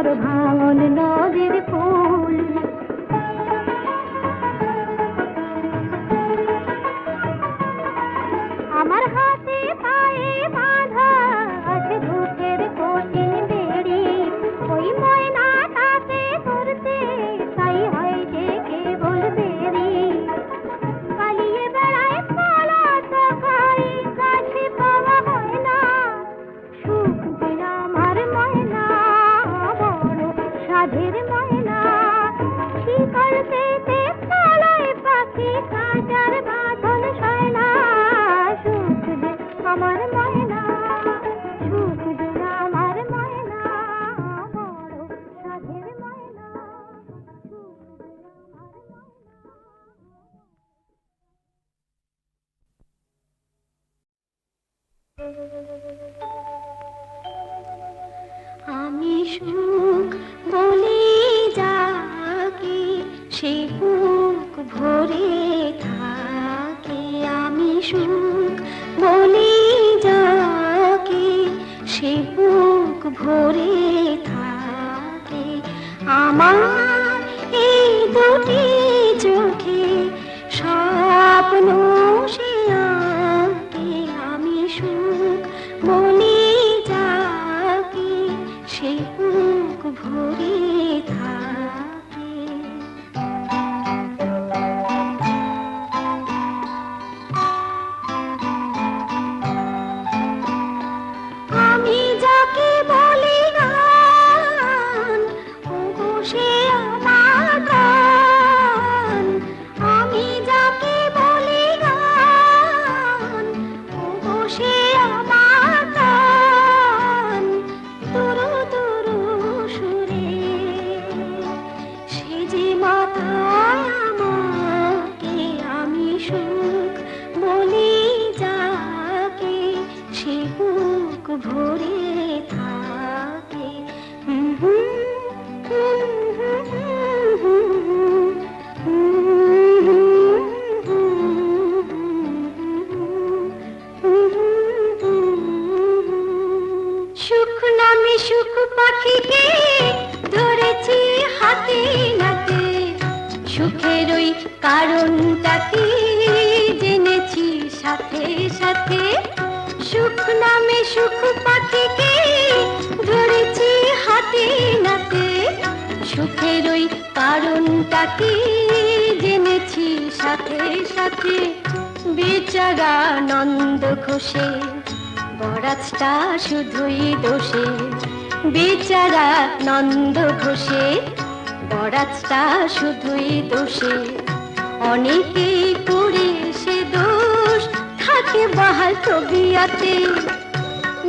और भावन नदीर সুখ বলে যাকে সে বুক ভরে সাথে সাথে বিচারানন্দ ঘোষে। বরাজটা শুধুই দোষে। বিচারানন্দ ঘোষে, বরাজটা শুধুই দোষে। অনেকেই করে সে দোষ থাকে বাহাল আছে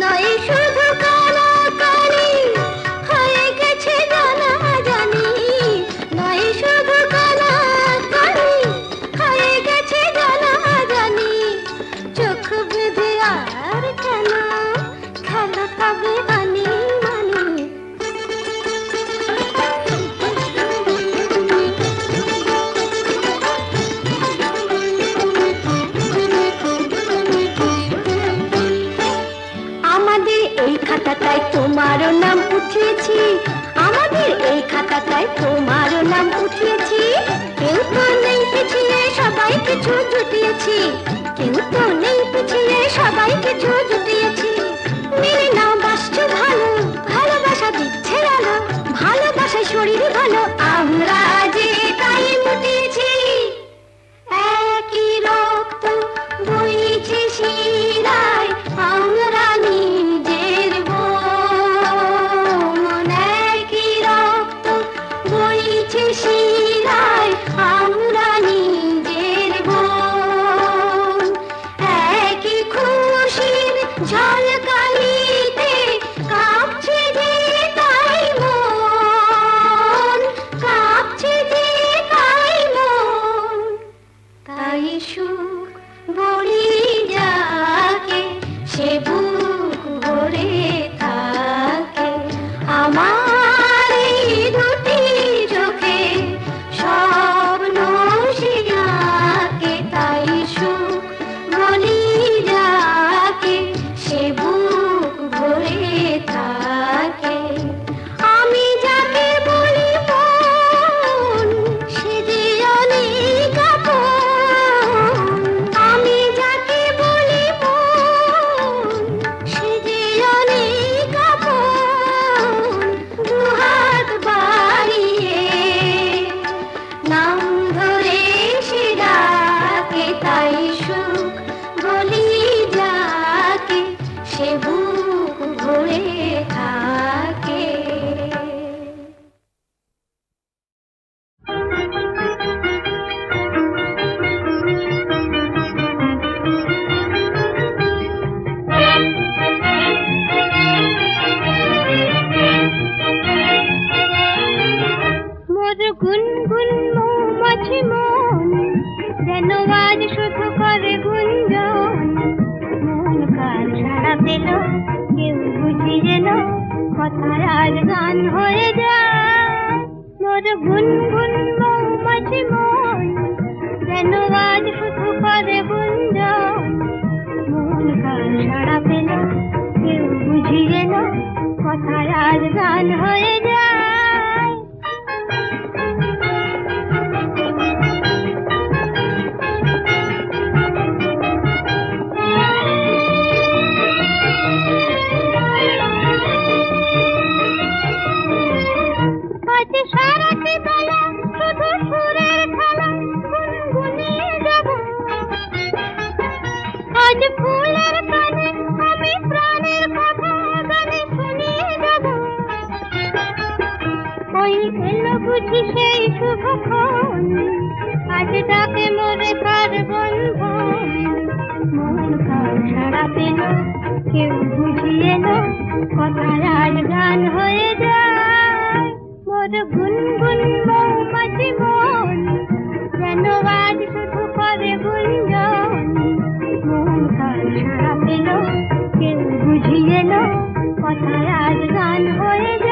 নয় শুধু ছোট গান সারা পেল কেউ বুঝি যেন কথার আর গান হয়ে যায়। মোর গুন গুন মৌমাছি মন যেন আজ শুধু করে গুঞ্জ মন গান সারা পেল কেউ বুঝি যেন কথার আর গান হয়ে যায়। আজ ডাকে মোরে পার্বণ মন সারা পেল কেউ বুঝিয়ে না কথার আজ গান হয়ে যায়। মোর গুনগুন মৌমাছি মন, যেন আজ শুধু করে গুঞ্জন। মন সারা পেল কেউ বুঝিয়ে না কথার আজ গান হয়ে যায়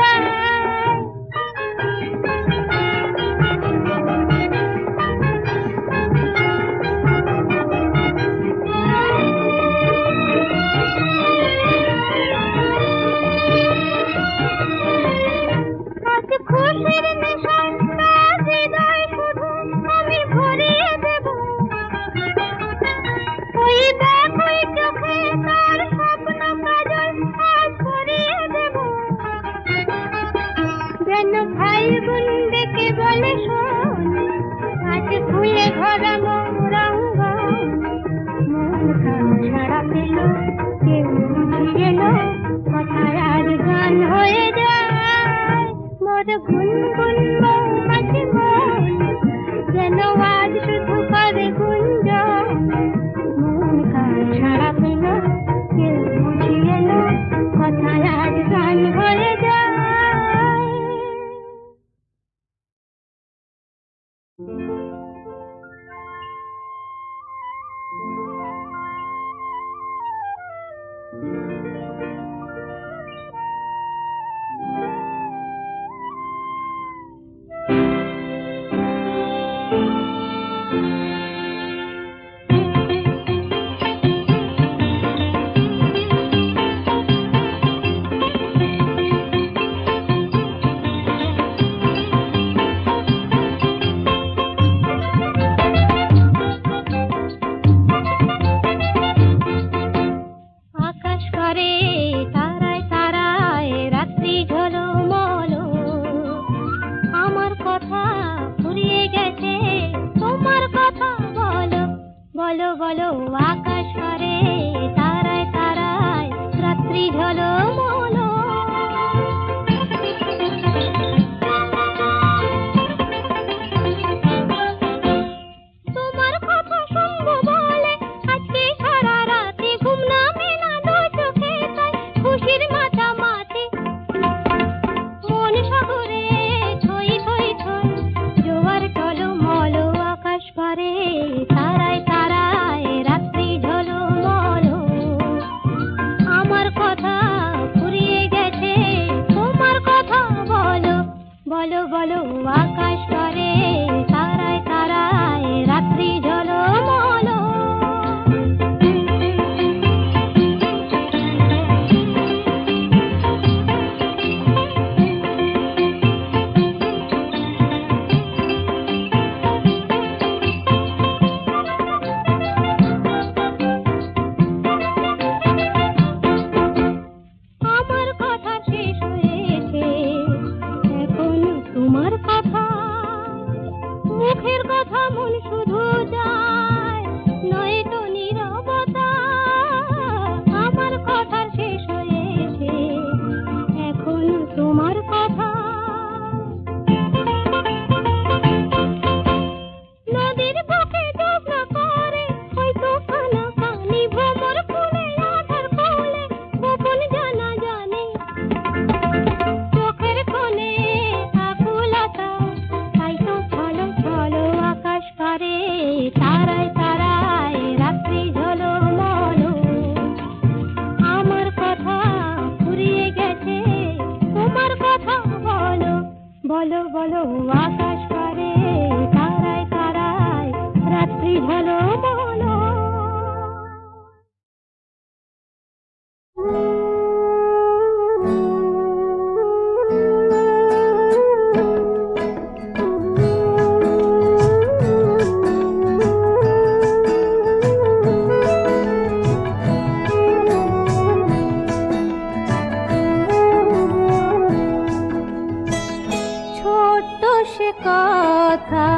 কথা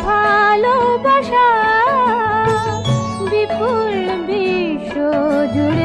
ভালোবাসা বিপুল বিশ্ব জুড়ে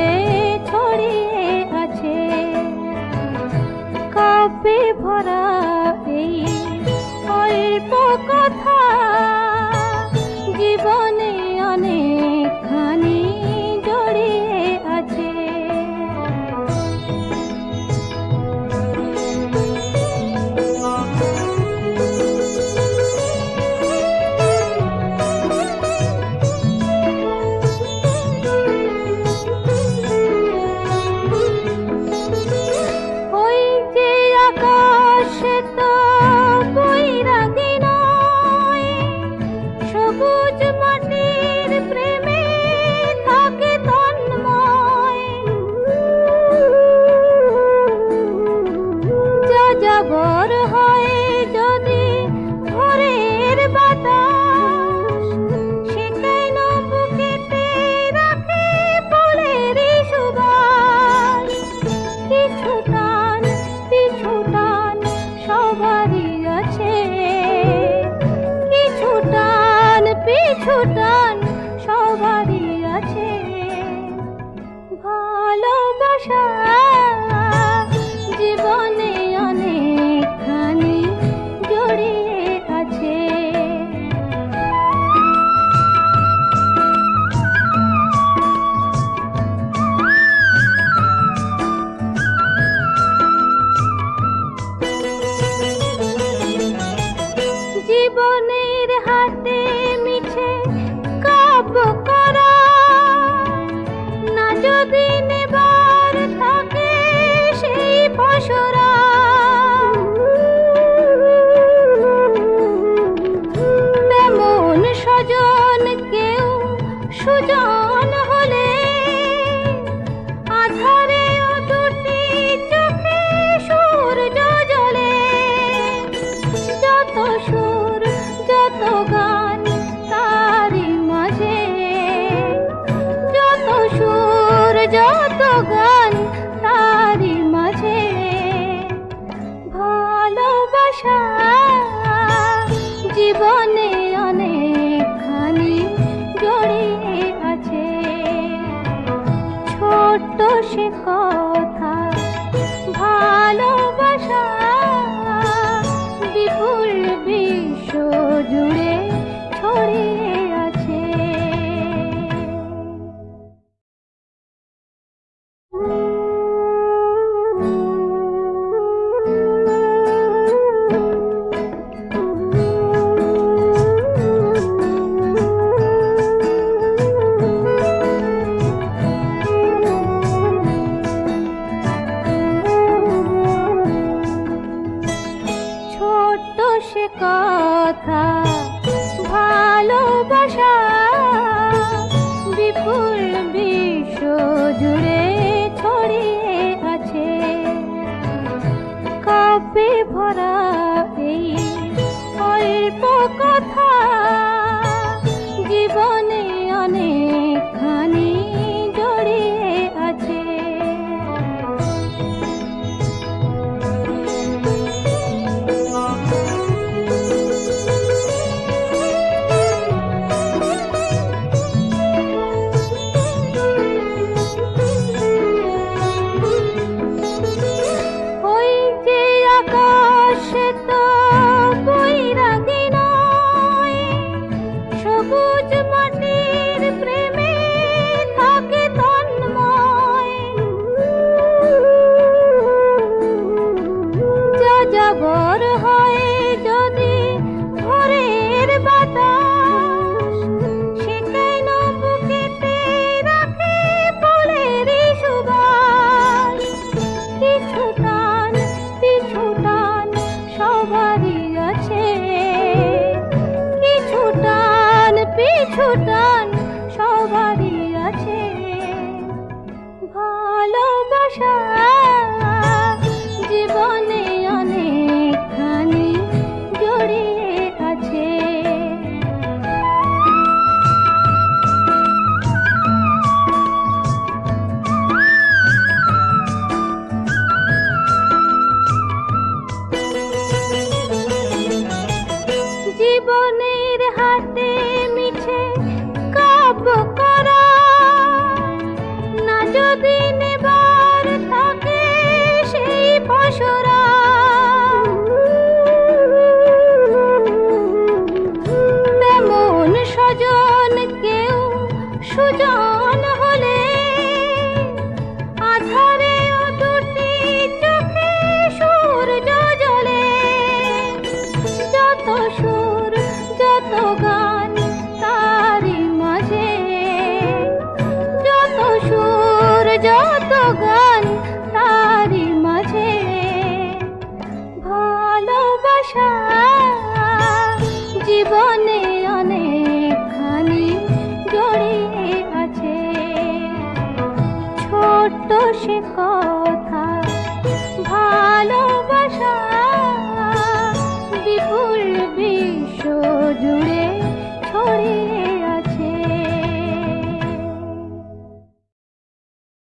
あ。